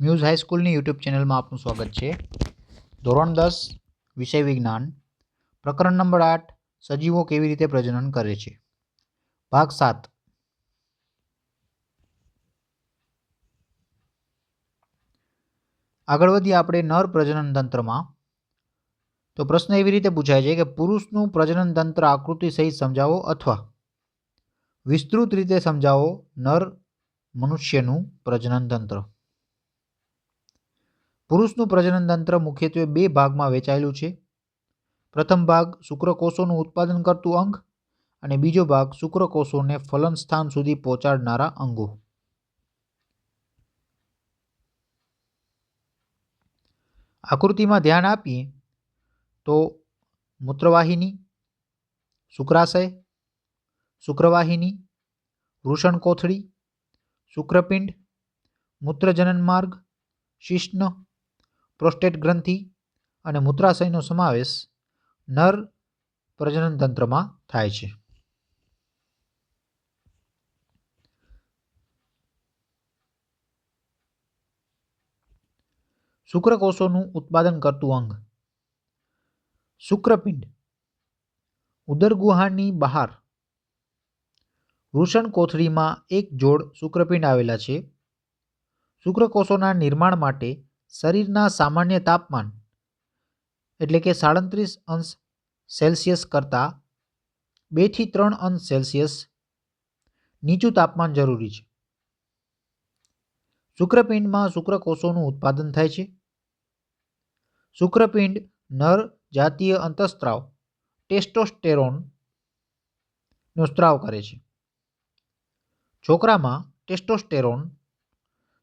Muse હાઈસ્કૂલની YouTube ચેનલમાં આપનું સ્વાગત છે. ધોરણ દસ, વિષય વિજ્ઞાન. પ્રકરણ નંબર આઠ, સજીવો કેવી રીતે પ્રજનન કરે છે? ભાગ સાત. આગળ વધીએ આપણે નર પ્રજનન તંત્રમાં. તો પ્રશ્ન એવી રીતે પૂછાય છે કે પુરુષનું પ્રજનન તંત્ર આકૃતિ સહિત સમજાવો અથવા વિસ્તૃત રીતે સમજાવો નર મનુષ્યનું પ્રજનન તંત્ર? પુરુષનું પ્રજનન તંત્ર મુખ્યત્વે બે ભાગમાં વહેંચાયેલું છે. પ્રથમ ભાગ શુક્રકોષોનું ઉત્પાદન કરતું અંગ અને બીજો ભાગ શુક્રકોષોને ફલન સ્થાન સુધી પહોંચાડનારા અંગો. આકૃતિમાં ધ્યાન આપીએ તો મૂત્રવાહિની, શુક્રાશય, શુક્રવાહિની વૃષણ કોથળી શુક્રપિંડ, મૂત્રજનન માર્ગ, શિશ્ન પ્રોસ્ટેટ ગ્રંથિ અને મૂત્રાશયનો સમાવેશ નર પ્રજનન તંત્રમાં થાય છે. શુક્રકોષોનું ઉત્પાદન કરતું અંગ. શુક્રપિંડ. ઉદરગુહાની બહાર. વૃષણ કોથળીમાં એક જોડ શુક્રપિંડ આવેલા છે. શુક્રકોષોના નિર્માણ માટે શરીરના સામાન્ય તાપમાન એટલે કે સાડત્રીસ અંશ સેલ્સિયસ કરતાં બેથી ત્રણ અંશ સેલ્સિયસ નીચું તાપમાન જરૂરી છે. શુક્રપિંડમાં શુક્રકોષોનું ઉત્પાદન થાય છે. શુક્રપિંડ નર જાતીય અંતઃસ્ત્રાવ ટેસ્ટોસ્ટેરોનનો સ્ત્રાવ કરે છે. છોકરામાં ટેસ્ટોસ્ટેરોન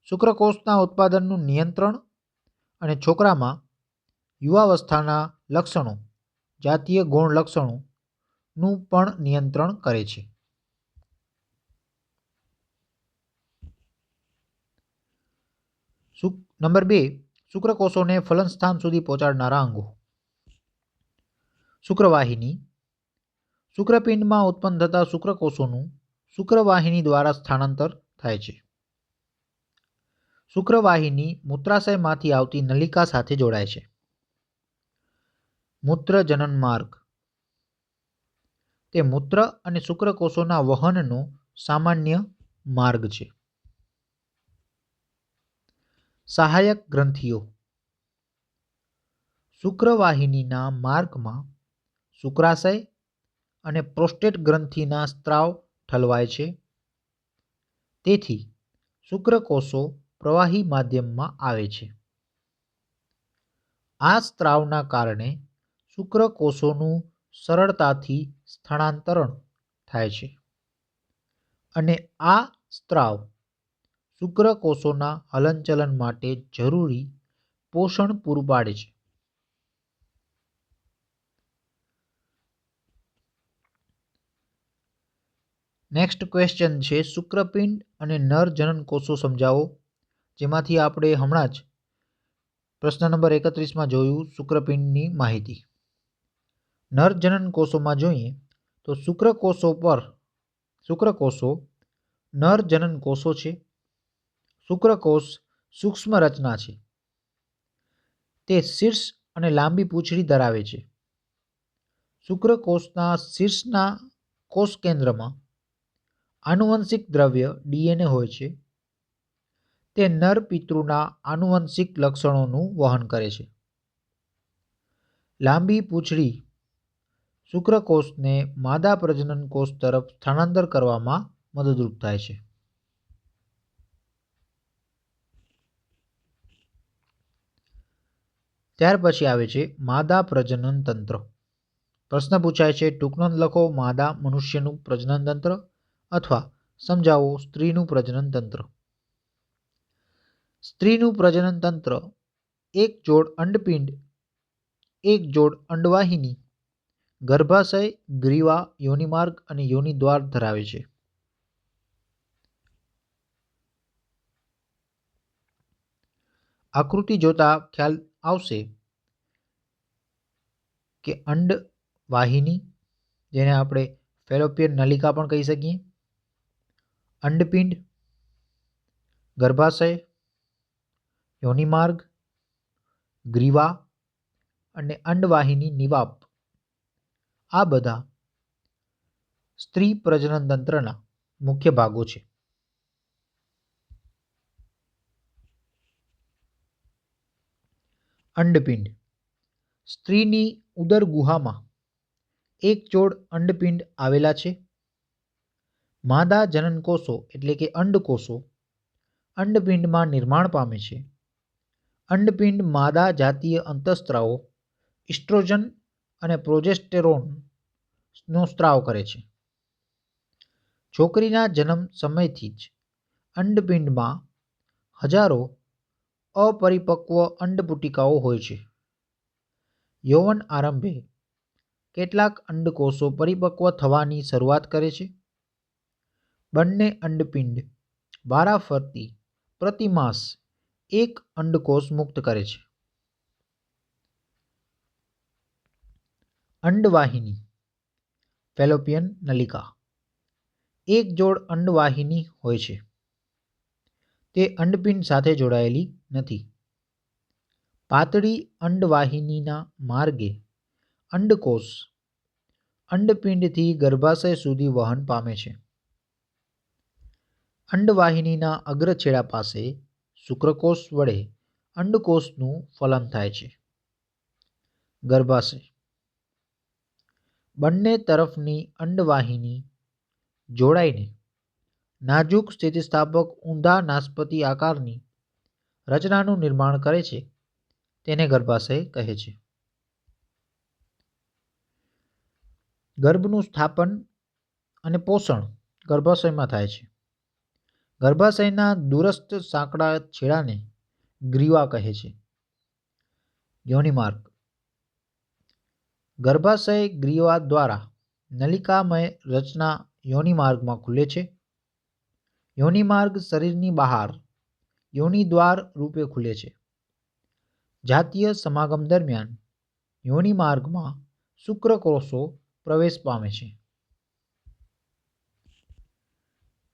શુક્રકોષના ઉત્પાદનનું નિયંત્રણ અને છોકરામાં યુવાવસ્થાના લક્ષણો, જાતીય ગૌણ લક્ષણોનું પણ નિયંત્રણ કરે છે. નંબર બે, શુક્રકોષોને ફલન સ્થાન સુધી પહોંચાડનારા અંગો. શુક્રવાહિની. શુક્રપિંડમાં ઉત્પન્ન થતા શુક્રકોષોનું શુક્રવાહિની દ્વારા સ્થાનાંતર થાય છે. શુક્રવાહિની મૂત્રાશયમાંથી આવતી નલિકા સાથે જોડાય છે. મૂત્ર જનન માર્ગ તે મૂત્ર અને શુક્રકોષોના વહનનો સામાન્ય માર્ગ છે. સહાયક ગ્રંથિઓ. શુક્રવાહિનીના માર્ગમાં શુક્રાશય અને પ્રોસ્ટેટ ગ્રંથિના સ્ત્રાવ ઠલવાય છે. તેથી શુક્રકોષો પ્રવાહી માધ્યમમાં આવે છે. આ સ્ત્રાવના કારણે શુક્રકોષોનું સરળતાથી સ્થળાંતરણ થાય છે. અને આ સ્ત્રાવ શુક્રકોષોના હલનચલન માટે જરૂરી પોષણ પૂરું પાડે છે. નેક્સ્ટ ક્વેશ્ચન છે, શુક્રપિંડ અને નર જનન કોષો સમજાવો. જેમાંથી આપણે હમણાં જ પ્રશ્ન નંબર એકત્રીસમાં જોયું શુક્રપિંડની માહિતી. નર જનન કોષોમાં જોઈએ તો શુક્રકોષો પર શુક્રકોષો નર જનન કોષો છે. શુક્રકોષ સૂક્ષ્મ રચના છે. તે શીર્ષ અને લાંબી પૂંછડી ધરાવે છે. શુક્રકોષના શીર્ષના કોષ કેન્દ્રમાં આનુવંશિક દ્રવ્ય ડીએનએ હોય છે. તે નર પિતૃના આનુવંશિક લક્ષણોનું વહન કરે છે. લાંબી પૂંછડી શુક્રકોષને માદા પ્રજનન કોષ તરફ સ્થળાંતર કરવામાં મદદરૂપ થાય છે. ત્યાર પછી આવે છે માદા પ્રજનન તંત્ર. પ્રશ્ન પૂછાય છે ટૂંકનોંધ લખો, માદા મનુષ્યનું પ્રજનન તંત્ર અથવા સમજાવો, સ્ત્રીનું પ્રજનન તંત્ર. સ્ત્રીનું પ્રજનન તંત્ર, એક જોડ અંડપિંડ, એક જોડ અંડવાહિની, ગર્ભાશય, ગ્રીવા, યોનિમાર્ગ અને યોનિદ્વાર ધરાવે છે. આકૃતિ જોતા ખ્યાલ આવશે કે અંડ વાહિની જેને આપણે ફેલોપિયન નલિકા પણ કહી શકીએ, અંડપિંડ, ગર્ભાશય યોનિમાર્ગ, ગ્રીવા અને અંડવાહિની નિવાપ. આ બધા સ્ત્રી પ્રજનન તંત્રના મુખ્ય ભાગો છે. અંડપિંડ. સ્ત્રીની ઉદર ગુહામાં એક જોડ અંડપિંડ આવેલા છે. માદા જનનકોષો એટલે કે અંડકોષો અંડપિંડમાં નિર્માણ પામે છે. અંડપિંડ માદા જાતીય અંતઃસ્ત્રાવો, ઇસ્ટ્રોજન અને પ્રોજેસ્ટેરોનનો સ્ત્રાવ કરે છે. છોકરીના જન્મ સમયથી જ અંડપિંડમાં હજારો અપરિપક્વ અંડપુટિકાઓ હોય છે. યૌવન આરંભે કેટલાક અંડકોષો પરિપક્વ થવાની શરૂઆત કરે છે. બંને અંડપિંડ વારાફરતી પ્રતિ માસ એક અંડકોષ મુક્ત કરે છે. અંડવાહિની, ફેલોપિયન નલિકા. એક જોડ અંડવાહિની હોય છે. તે અંડપિંડ સાથે જોડાયેલી નથી. પાતળી અંડવાહિનીના માર્ગે અંડકોષ અંડપિંડથી ગર્ભાશય સુધી વહન પામે છે. અંડવાહિનીના અગ્રછેડા પાસે શુક્રકોષ વડે અંડકોષનું ફલન થાય છે. ગર્ભાશય. બંને તરફની અંડવાહિની જોડાઈને નાજુક સ્થિતિસ્થાપક ઊંધા નાસ્પતિ આકારની રચનાનું નિર્માણ કરે છે તેને ગર્ભાશય કહે છે. ગર્ભનું સ્થાપન અને પોષણ ગર્ભાશયમાં થાય છે. ગર્ભાશયના દૂરસ્થ સાંકડા છેડાને ગ્રીવા કહે છે. યોનિમાર્ગ ગર્ભાશય ગ્રીવા દ્વારા નલિકામય રચના યોનિમાર્ગમાં ખુલે છે. યોનિમાર્ગ શરીરની બહાર યોનિદ્વાર રૂપે ખુલે છે. જાતીય સમાગમ દરમિયાન યોનિમાર્ગમાં શુક્રકોષો પ્રવેશ પામે છે.